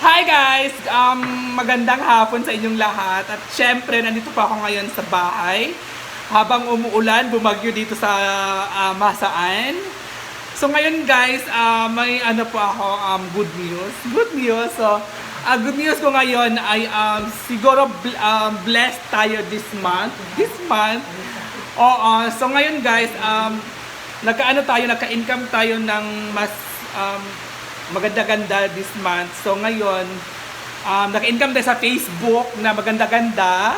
Hi guys! Um, magandang hapon sa inyong lahat. At syempre, nandito pa ako ngayon sa bahay. Habang umuulan, bumagyo dito sa uh, Masaan. So ngayon guys, ah, may ano po ako, um, good news. Good news. So, ah, good news ko ngayon ay um, siguro bl- um, blessed tayo this month. This month. Oo. So ngayon guys, um, nagkaano tayo, nagka-income tayo ng mas um, maganda-ganda this month. So ngayon, um, naka-income tayo sa Facebook na maganda-ganda.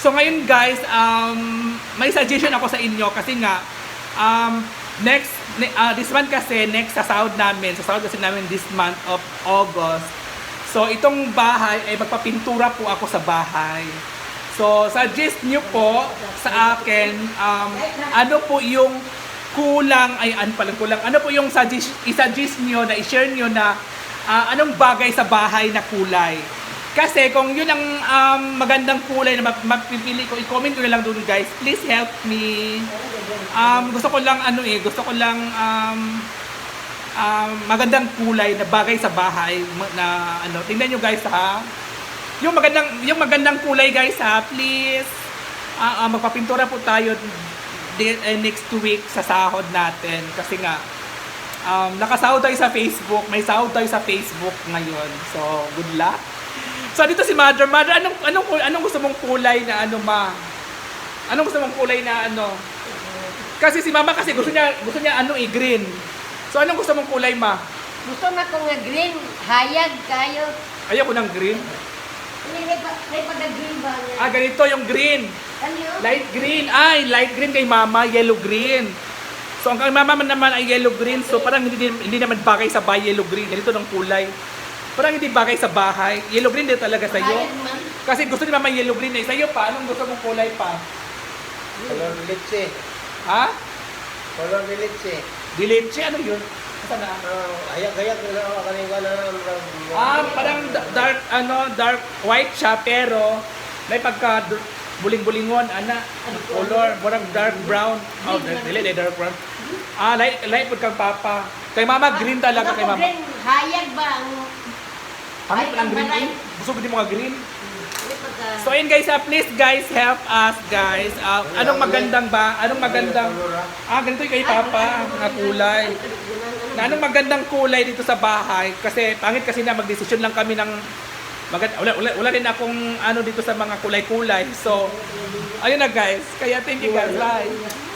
So ngayon guys, um, may suggestion ako sa inyo kasi nga, um, next, ne- ah, this month kasi, next sa sahod namin, sa sahod kasi namin this month of August. So itong bahay ay magpapintura po ako sa bahay. So suggest nyo po sa akin, um, ano po yung kulang, ay ano palang kulang, ano po yung suggest, i-suggest nyo na i-share nyo na ah, anong bagay sa bahay na kulay. Kasi kung yun ang um, magandang kulay na mapipili ko, i-comment ko lang doon guys. Please help me. Um, gusto ko lang ano eh, gusto ko lang um, um, magandang kulay na bagay sa bahay na ano. Tingnan nyo guys ha. Yung magandang yung magandang kulay guys ha, please. Ah, ah, magpapintura po tayo di- eh, next week sa sahod natin kasi nga um, nakasahod tayo sa Facebook, may sahod tayo sa Facebook ngayon. So, good luck. So, dito si Mother. Mother, anong, anong, anong gusto mong kulay na ano, ma? Anong gusto mong kulay na ano? Kasi si Mama kasi gusto niya, gusto niya ano eh, green. So, anong gusto mong kulay, ma? Gusto na ko nga green, hayag kayo. Ayoko ng green. May may pa green ba niya? Ah, ganito yung green. Light green. Ay, light green kay Mama, yellow green. So, ang kay Mama man naman ay yellow green. So, parang hindi, hindi naman bagay sa bahay yellow green. Ganito ng kulay. Parang hindi bagay sa bahay. Yellow green din talaga sa'yo. Hayag man. Kasi gusto ni Mama yellow green eh. Sa'yo pa, anong gusto mong kulay pa? Color leche. Ha? Color leche. Dileche? Ano yun? Saan na? Ah, hayak-hayak na ako kanina na Ah, parang da- dark, ano, dark white siya, pero may pagka buling-bulingon, ana, color, parang dark brown. Oh, dili, dili, dark brown. Ah, light, light po kang papa. Kay mama, green talaga kay mama. green, hayag ba ang... Pangit ang green eh. Gusto ko din mga green. So ayun guys, ah, please guys, help us guys. Ah, anong magandang ba? Anong magandang... Ah, ganito kay papa, na kulay. Na anong magandang kulay dito sa bahay kasi pangit kasi na magdesisyon lang kami ng magand wala, wala, wala rin akong ano dito sa mga kulay-kulay. So ayun na guys. Kaya thank you guys. Bye.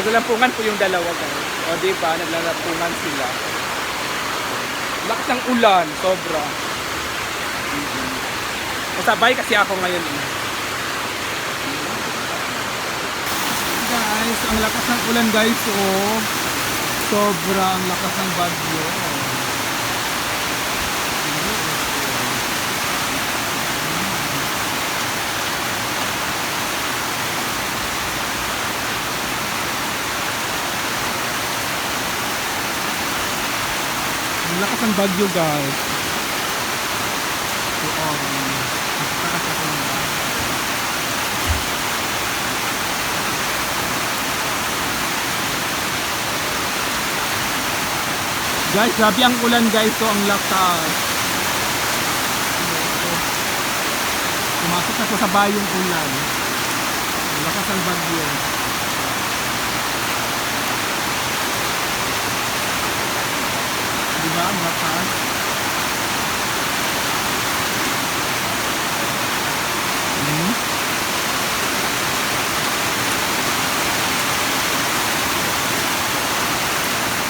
Naglalampungan po yung dalawa guys. O di ba, naglalampungan sila. Lakas ng ulan, sobra. Mhm. Kasabay kasi ako ngayon eh. Guys, ang lakas ng ulan guys, oh. Sobra ang lakas ng bagyo. Ang lakas ng bagyo guys. Ang. Guys, grabe ang ulan guys. So, ang lakas. Pumasok na po sa bayong ulan. Ang lakas ng bagyo.